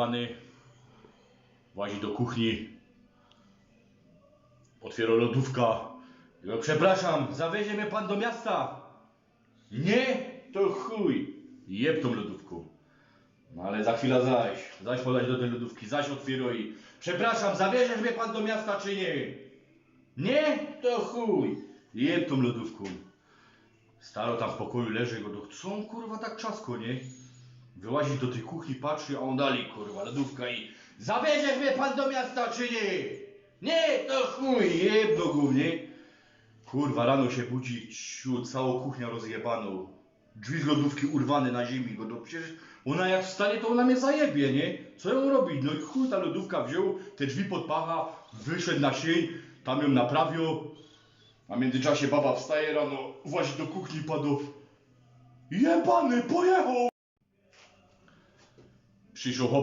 Pany włazi do kuchni. Otwiera lodówka. Przepraszam, zawiezie mnie pan do miasta. Nie, to chuj. Jeb tą lodówką. No ale za chwilę zaś. Zaś podać do tej lodówki, zaś otwieraj. i, Przepraszam, zawieziesz mnie pan do miasta czy nie? Nie, to chuj. Jeb tą lodówką. Staro tam w pokoju leży, go do... Co on kurwa tak czasko, nie? Wyłazi do tej kuchni, patrzy, a on dalej kurwa, lodówka i... Zawieziesz mnie pan do miasta czy nie? Nie, to chuj, jeb do głównie. Kurwa, rano się budzi, ciu, całą kuchnię rozjebaną. Drzwi z lodówki urwane na ziemi, go do... Przecież ona jak wstanie, to ona mnie zajebie, nie? Co ją robić? No i chuj, ta lodówka wziął, te drzwi podpacha, wyszedł na sień, tam ją naprawił. A w międzyczasie baba wstaje rano, właśnie do kuchni padł. Jebany, pojechał! Xixi Robo